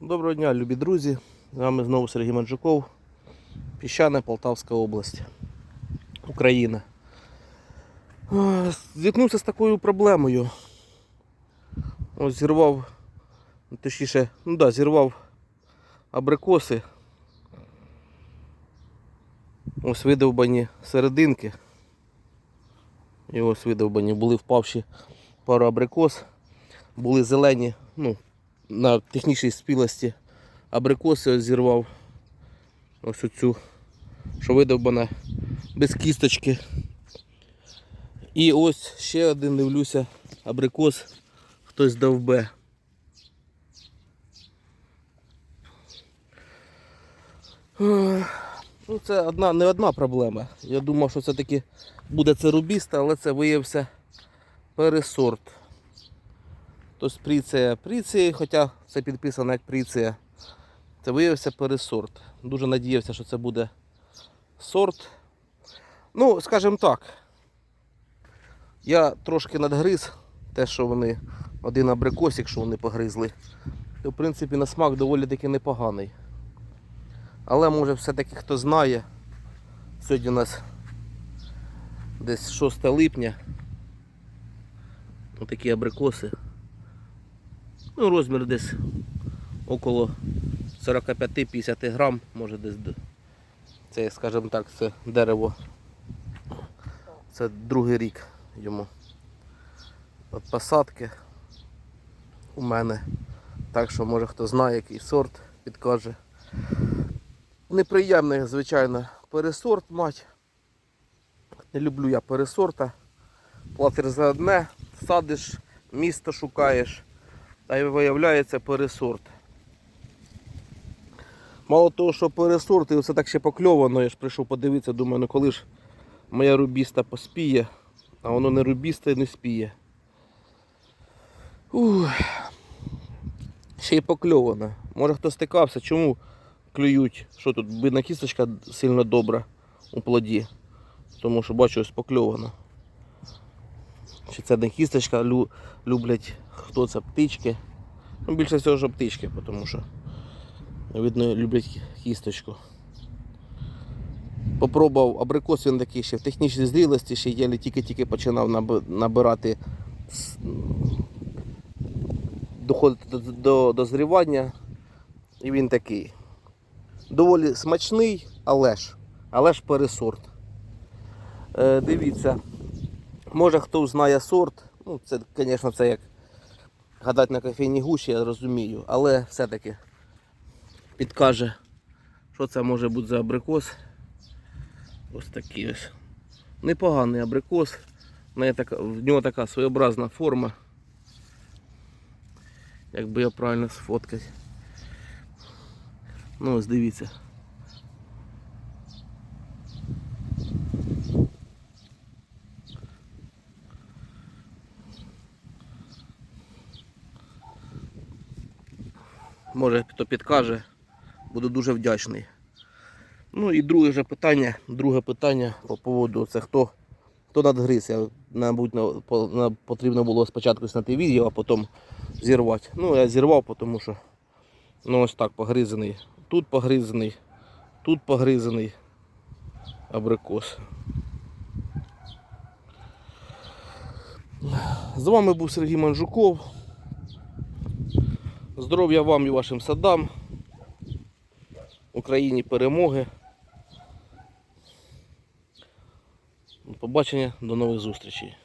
Доброго дня, любі друзі. З вами знову Сергій Манджуков, Піщана, Полтавська область, Україна. Зіткнувся з такою проблемою. Ось зірвав, точніше, ну да, зірвав абрикоси. Ось видовбані серединки. І ось видовбані, були впавші пару абрикос, були зелені, ну, на технічній спілості абрикоси ось зірвав. Ось оцю, що видовбана без кісточки. І ось ще один дивлюся абрикос хтось довбе. Ну, це одна, не одна проблема. Я думав, що це таки буде це рубіста, але це виявився пересорт. Тобто пріція пріції, хоча це підписано як пріція. Це виявився пересорт. Дуже надіявся, що це буде сорт. Ну, скажімо так, я трошки надгриз те, що вони один абрикосик, що вони погризли. То, в принципі, на смак доволі таки непоганий. Але може все-таки хто знає, сьогодні у нас десь 6 липня. Отакі абрикоси. Ну, розмір десь около 45-50 грам, може десь. Це, скажімо так, це дерево. Це другий рік йому. От посадки у мене. Так що може хто знає, який сорт підкаже. Неприємний, звичайно, пересорт мать. Не люблю я пересорта. Платиш за одне, садиш, місто шукаєш, та й виявляється пересорт. Мало того, що пересорт, і все так ще покльовано, я ж прийшов подивитися, думаю, ну коли ж моя рубіста поспіє, а воно не рубісте і не спіє. Ух. Ще й покльовано. Може хто стикався, чому клюють, що тут бідна кісточка сильно добра у плоді. Тому що бачу, ось покльовано. Чи це не кісточка, лю, люблять хто це птички. Ну, більше всього що птички, тому що видно люблять кісточку. Попробував абрикос, він такий ще в технічній зрілості, ще я тільки-тільки починав набирати доходити до, до дозрівання. І він такий. Доволі смачний, але ж, але ж пересорт. Е, дивіться, може хто знає сорт. Ну, це, звісно, це як гадати на кофейній гуші, я розумію, але все-таки підкаже, що це може бути за абрикос. Ось такий ось. Непоганий абрикос. В нього така своєобразна форма. Якби я правильно сфоткати. Ну ось дивіться. Може хто підкаже, буду дуже вдячний. Ну і друге вже питання, друге питання по поводу це хто, хто надгриз. Я, мабуть, потрібно було спочатку зняти відео, а потім зірвати. Ну, я зірвав, тому що ну, ось так погризаний. Тут погризаний, тут погризаний абрикос. З вами був Сергій Манжуков. Здоров'я вам і вашим садам. Україні перемоги. Побачення, до нових зустрічей.